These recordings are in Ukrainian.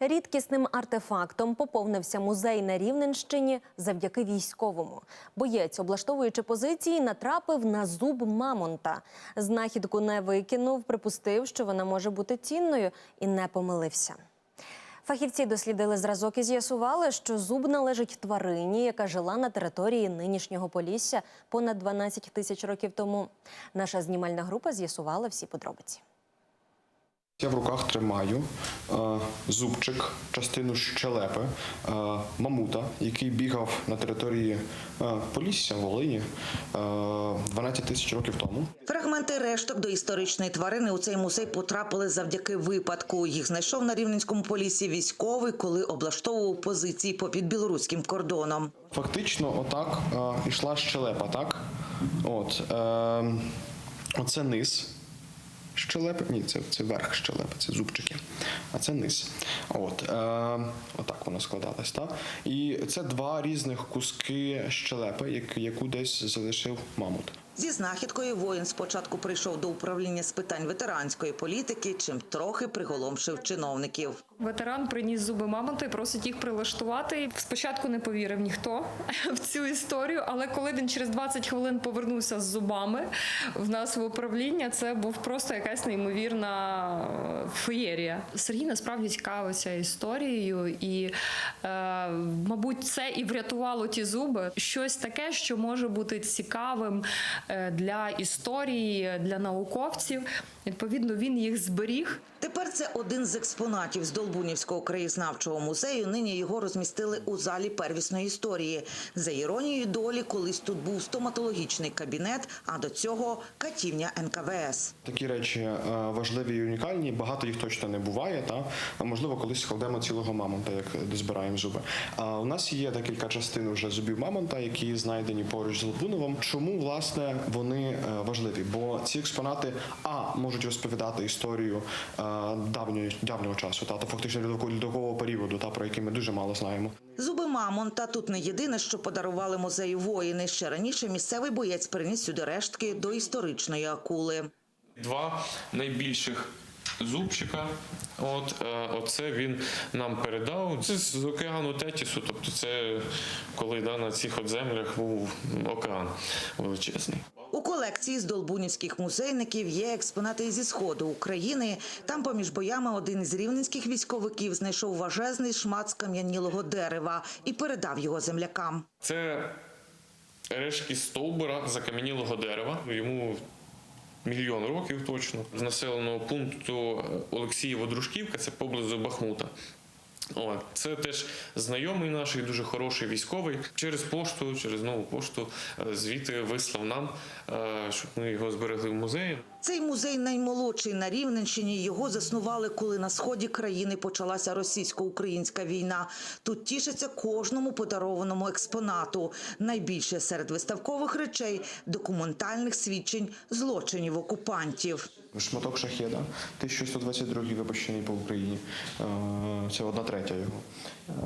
Рідкісним артефактом поповнився музей на Рівненщині завдяки військовому. Боєць, облаштовуючи позиції, натрапив на зуб мамонта. Знахідку не викинув, припустив, що вона може бути цінною, і не помилився. Фахівці дослідили зразок і з'ясували, що зуб належить тварині, яка жила на території нинішнього Полісся понад 12 тисяч років тому. Наша знімальна група з'ясувала всі подробиці. Я в руках тримаю е, зубчик, частину щелепи е, мамута, який бігав на території е, Полісся, Волині е, 12 тисяч років тому. Фрагменти решток до історичної тварини у цей музей потрапили завдяки випадку. Їх знайшов на Рівненському полісі військовий, коли облаштовував позиції попід білоруським кордоном. Фактично, отак йшла щелепа, так? От, е, оце низ. Щелепи, ні, це, це верх щелепи, це зубчики, а це низ. От, е, отак воно складалось. Так? І це два різних куски щелепи, як- яку десь залишив мамут. Зі знахідкою воїн спочатку прийшов до управління з питань ветеранської політики, чим трохи приголомшив чиновників. Ветеран приніс зуби мамонта і просить їх прилаштувати. Спочатку не повірив ніхто в цю історію, але коли він через 20 хвилин повернувся з зубами в нас в управління, це був просто якась неймовірна е, феєрія. Сергій насправді цікавився історією, і, е, мабуть, це і врятувало ті зуби. Щось таке, що може бути цікавим е, для історії, для науковців. Відповідно, він їх зберіг. Тепер це один з експонатів з Долбунівського краєзнавчого музею. Нині його розмістили у залі первісної історії. За іронією долі, колись тут був стоматологічний кабінет, а до цього катівня НКВС. Такі речі е, важливі і унікальні. Багато їх точно не буває. Та можливо, колись складемо цілого мамонта, як збираємо зуби. А у нас є декілька частин вже зубів мамонта, які знайдені поруч з Лобуновим. Чому власне вони е, важливі? Бо ці експонати а можуть розповідати історію давньої давнього часу, та та фактично льодового- льодового періоду, та про який ми дуже мало знаємо. Зуби мамонта тут не єдине, що подарували музею воїни. Ще раніше місцевий боєць приніс сюди рештки до історичної акули. Два найбільших зубчика. От е, оце він нам передав. Це з океану Тетісу, тобто це коли да, на цих от землях був океан величезний. У колекції з долбунівських музейників є експонати зі сходу України. Там, поміж боями, один із рівненських військовиків знайшов важезний шмат скам'янілого дерева і передав його землякам. Це рештки стовбура закам'янілого дерева. Йому мільйон років точно. З населеного пункту Олексієво-Дружківка, це поблизу Бахмута. От, це теж знайомий наш і дуже хороший військовий. Через пошту, через нову пошту е, звідти вислав нам, е, щоб ми його зберегли в музеї. Цей музей наймолодший на Рівненщині. Його заснували, коли на сході країни почалася російсько-українська війна. Тут тішиться кожному подарованому експонату. Найбільше серед виставкових речей документальних свідчень злочинів окупантів. Шматок шахеда, 1122 випущений по Україні. Е, Це одна третя його.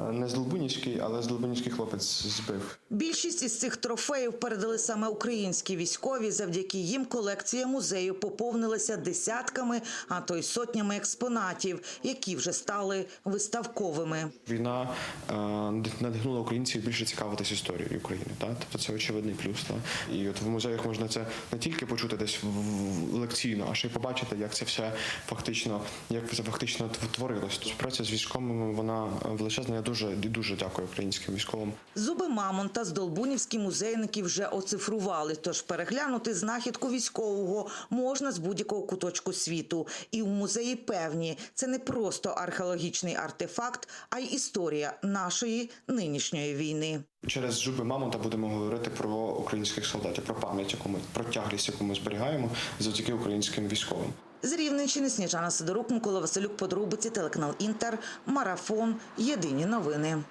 Е, Не з Долбунівський, але з Долбунівський хлопець збив. Більшість із цих трофеїв передали саме українські військові. Завдяки їм колекція музею поповнилася десятками, а то й сотнями експонатів, які вже стали виставковими. Війна е, надихнула українців більше цікавитись історією України. Та? Тобто це очевидний плюс. Та? І от в музеях можна це не тільки почути десь лекційно, а ще й побачити, як це все фактично, як це фактично творилось. Співпраця з військовими вона величезна. Я дуже і дуже дякую українським військовим. Зуби мамонта з Долбунівські музейники вже оцифрували, тож переглянути знахідку військового можна з будь-якого куточку світу. І у музеї певні, це не просто археологічний артефакт, а й історія нашої нинішньої війни. Через зуби мамонта будемо говорити про українських солдатів, про пам'ять, яку ми про тяглість, яку ми зберігаємо завдяки українським військовим. З Рівненщини Сніжана Сидорук, Микола Василюк, Подробиці, телеканал Інтер, Марафон. Єдині новини.